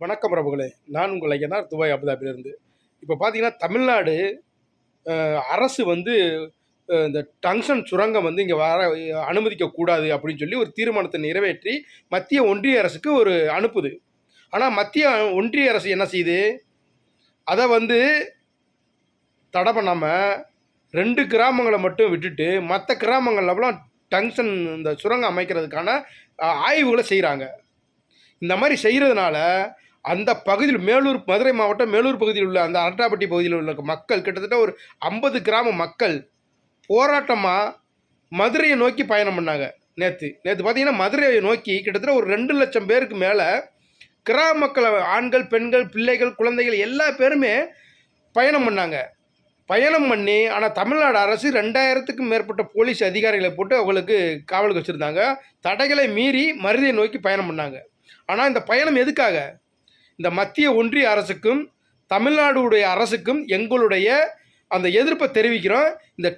வணக்கம் பிரபுகளே நான் உங்கள் ஐயனார் துபாய் அபுதாபிலிருந்து இப்போ பார்த்தீங்கன்னா தமிழ்நாடு அரசு வந்து இந்த டங்ஷன் சுரங்கம் வந்து இங்கே வர அனுமதிக்கக்கூடாது அப்படின்னு சொல்லி ஒரு தீர்மானத்தை நிறைவேற்றி மத்திய ஒன்றிய அரசுக்கு ஒரு அனுப்புது. ஆனால் மத்திய ஒன்றிய அரசு என்ன செய்யுது? அதை வந்து தடை பண்ணாமல் ரெண்டு கிராமங்களை மட்டும் விட்டுட்டு மற்ற கிராமங்கள்லாம் டங்ஷன் இந்த சுரங்கம் அமைக்கிறதுக்கான ஆய்வுகளை செய்கிறாங்க இந்த மாதிரி செய்கிறதுனால அந்த பகுதியில் மேலூர் மதுரை மாவட்டம் மேலூர் பகுதியில் உள்ள அந்த அரட்டாப்பட்டி பகுதியில் உள்ள மக்கள் கிட்டத்தட்ட ஒரு ஐம்பது கிராம மக்கள் போராட்டமாக மதுரையை நோக்கி பயணம் பண்ணாங்க நேற்று நேற்று பார்த்தீங்கன்னா மதுரையை நோக்கி கிட்டத்தட்ட ஒரு ரெண்டு லட்சம் பேருக்கு மேலே கிராம மக்களை ஆண்கள் பெண்கள் பிள்ளைகள் குழந்தைகள் எல்லா பேருமே பயணம் பண்ணாங்க. பயணம் பண்ணி ஆனால் தமிழ்நாடு அரசு ரெண்டாயிரத்துக்கும் மேற்பட்ட போலீஸ் அதிகாரிகளை போட்டு அவங்களுக்கு காவலுக்கு வச்சுருந்தாங்க. தடைகளை மீறி மருதியை நோக்கி பயணம் பண்ணாங்க. ஆனால் இந்த பயணம் எதுக்காக? இந்த மத்திய ஒன்றிய அரசுக்கும் தமிழ்நாடுடைய அரசுக்கும் எங்களுடைய அந்த எதிர்ப்பை தெரிவிக்கிறோம். இந்த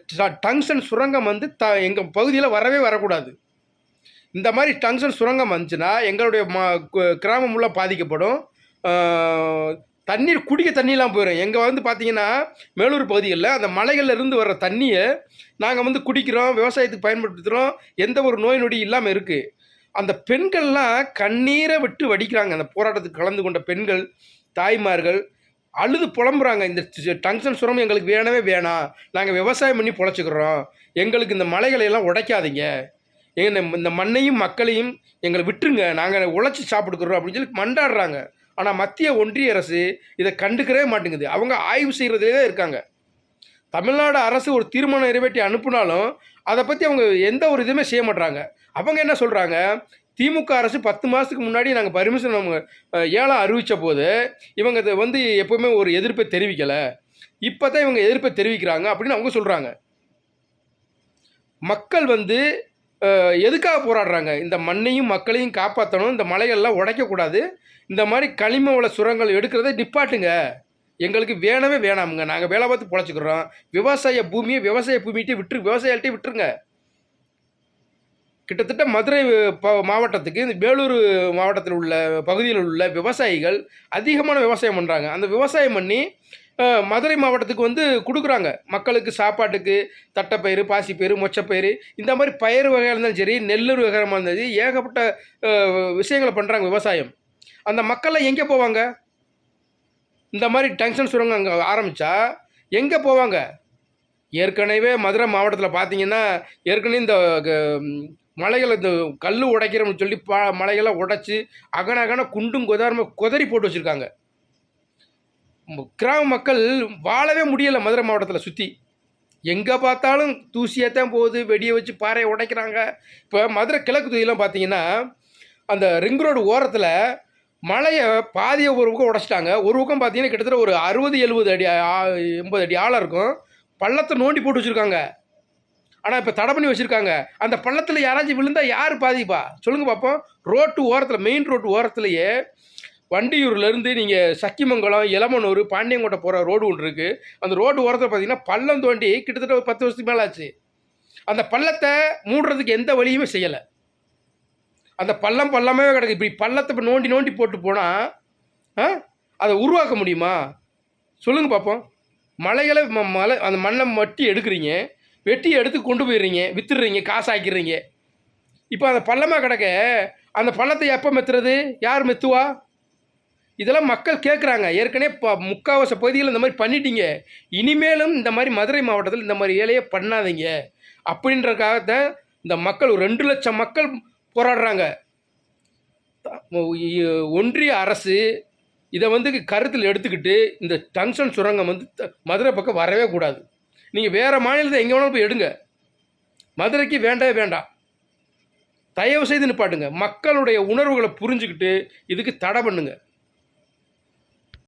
டங்ஷன் சுரங்கம் வந்து த எங்கள் பகுதியில் வரவே வரக்கூடாது. இந்த மாதிரி டங்ஷன் சுரங்கம் வந்துச்சுன்னா எங்களுடைய ம கு- கிராமம் உள்ள பாதிக்கப்படும். தண்ணீர் குடிக்க தண்ணியெலாம் போயிடும் எங்கள் வந்து பார்த்தீங்கன்னா மேலூர் பகுதிகளில் அந்த மலைகள்ல இருந்து வர்ற தண்ணியை நாங்கள் வந்து குடிக்கிறோம் விவசாயத்துக்கு பயன்படுத்துகிறோம் எந்த ஒரு நோய் நொடி இல்லாமல் இருக்குது அந்த பெண்கள்லாம் கண்ணீரை விட்டு வடிக்கிறாங்க. அந்த போராட்டத்துக்கு கலந்து கொண்ட பெண்கள் தாய்மார்கள் அழுது புலம்புறாங்க. இந்த டங்ஷன் சுரம் எங்களுக்கு வேணவே வேணாம். நாங்கள் விவசாயம் பண்ணி பொழைச்சிக்கிறோம். எங்களுக்கு இந்த மலைகளையெல்லாம் உடைக்காதீங்க. எங்கள் இந்த மண்ணையும் மக்களையும் எங்களை விட்டுருங்க. நாங்கள் உழைச்சி சாப்பிட்டுக்கிறோம் அப்படின்னு சொல்லி மண்டாடுறாங்க. ஆனால் மத்திய ஒன்றிய அரசு இதை கண்டுக்கவே மாட்டேங்குது. அவங்க ஆய்வு செய்கிறதே தான் இருக்காங்க. தமிழ்நாடு அரசு ஒரு தீர்மானம் நிறைவேற்றி அனுப்புனாலும் அதை பற்றி அவங்க எந்த ஒரு இதுவுமே செய்ய மாட்றாங்க. அவங்க என்ன சொல்கிறாங்க திமுக அரசு பத்து மாதத்துக்கு முன்னாடி நாங்கள் பர்மிஷன் அவங்க அஹ், அறிவித்த போது இவங்க இதை வந்து எப்போவுமே ஒரு எதிர்ப்பை தெரிவிக்கலை. இப்போ தான் இவங்க எதிர்ப்பை தெரிவிக்கிறாங்க அப்படின்னு அவங்க சொல்கிறாங்க மக்கள் வந்து எதுக்காக போராடுறாங்க? இந்த மண்ணையும் மக்களையும் காப்பாற்றணும் இந்த மலைகள்லாம் உடைக்கக்கூடாது. இந்த மாதிரி களிம வள சுரங்கள் எடுக்கிறத நிப்பாட்டுங்க. எங்களுக்கு வேணவே வேணாமுங்க. நாங்கள் வேலை பார்த்து பொழைச்சிக்கிறோம். விவசாய பூமியை விவசாய பூமிகிட்டே விட்டுரு விவசாயிகிட்டே விட்டுருங்க. கிட்டத்தட்ட மதுரை மாவட்டத்துக்கு இந்த வேலூர் மாவட்டத்தில் உள்ள பகுதியில் உள்ள விவசாயிகள் அதிகமான விவசாயம் பண்ணுறாங்க அந்த விவசாயம் பண்ணி மதுரை மாவட்டத்துக்கு வந்து கொடுக்குறாங்க. மக்களுக்கு சாப்பாட்டுக்கு தட்டைப்பயிறு பாசிப்பயிறு மொச்சப்பயிறு இந்த மாதிரி பயிர் வகையாக இருந்தாலும் சரி நெல்லூர் வகையாக இருந்தாலும் சரி ஏகப்பட்ட விஷயங்களை பண்ணுறாங்க விவசாயம். அந்த மக்கள்லாம் எங்கே போவாங்க? இந்த மாதிரி டங்ஷன் சுரங்கம் அங்கே ஆரம்பித்தா எங்கே போவாங்க? ஏற்கனவே மதுரை மாவட்டத்தில் பார்த்தீங்கன்னா ஏற்கனவே இந்த க- மலைகளை இந்த கல் உடைக்கிறோம்னு சொல்லி பா மலைகளை உடைச்சி அகன அகன குண்டும் குதாரமாக குதறி போட்டு வச்சுருக்காங்க. கிராம மக்கள் வாழவே முடியலை மதுரை மாவட்டத்தில் சுற்றி எங்கே பார்த்தாலும் தூசியாக தான் போகுது வெடியை வச்சு பாறையை உடைக்கிறாங்க. இப்போ மதுரை கிழக்கு தொகுதியெலாம் பார்த்தீங்கன்னா அந்த ரிங் ரோடு ஓரத்தில் மலையை பாதியை ஒரு பக்கம் உடைச்சிட்டாங்க. ஒரு பக்கம் பார்த்தீங்கன்னா கிட்டத்தட்ட ஒரு அறுபது எழுபது அடி எண்பது அடி ஆழம் இருக்கும். பள்ளத்தை நோண்டி போட்டு வச்சுருக்காங்க. ஆனால் இப்போ தடை பண்ணி வச்சுருக்காங்க. அந்த பள்ளத்தில் யாராச்சும் விழுந்தால் யார் பாதிப்பா? சொல்லுங்கள் பார்ப்போம் ரோட்டு ஓரத்தில் மெயின் ரோட்டு ஓரத்துலையே வண்டியூர்லேருந்து நீங்கள் சக்கிமங்கலம் இளமனூர் பாண்டியங்கோட்டை போகிற ரோடு ஒன்று இருக்குது அந்த ரோடு ஓரத்தில் பார்த்தீங்கன்னா பள்ளம் தோண்டி கிட்டத்தட்ட ஒரு பத்து வருஷத்துக்கு மேலே ஆச்சு அந்த பள்ளத்தை மூடுறதுக்கு எந்த வழியுமே செய்யலை. அந்த பள்ளம் பள்ளமே கிடக்கு. இப்படி பள்ளத்தை இப்போ நோண்டி நோண்டி போட்டு போனால் அதை உருவாக்க முடியுமா? சொல்லுங்கள் பார்ப்போம் மலைகளை ம- மலை அந்த மண்ணை மட்டி எடுக்கிறீங்க. வெட்டி எடுத்து கொண்டு போயிடுறீங்க. வித்துடுறீங்க காசாக்கிறீங்க இப்போ அந்த பள்ளமாக கிடக்க அந்த பள்ளத்தை எப்போ மெத்துறது? யார் மெத்துவா? இதெல்லாம் மக்கள் கேட்குறாங்க ஏற்கனவே இப்போ முக்காவாசி பகுதிகளில் இந்த மாதிரி பண்ணிட்டீங்க. இனிமேலும் இந்த மாதிரி மதுரை மாவட்டத்தில் இந்த மாதிரி வேலையை பண்ணாதீங்க. அப்படின்றக்காகத்தான் இந்த மக்கள் ஒரு ரெண்டு லட்சம் மக்கள் போராடுறாங்க. ஒன்றிய அரசு இதை வந்து கருத்தில் எடுத்துக்கிட்டு இந்த டங்ஷன் சுரங்கம் வந்து த- மதுரை பக்கம் வரவே கூடாது. நீங்கள் வேறு மாநிலத்தை எங்கே வேணாலும் போய் எடுங்க. மதுரைக்கு வேண்டவே வேண்டாம். தயவு செய்து நிப்பாட்டுங்க. மக்களுடைய உணர்வுகளை புரிஞ்சுக்கிட்டு இதுக்கு தடை பண்ணுங்கள்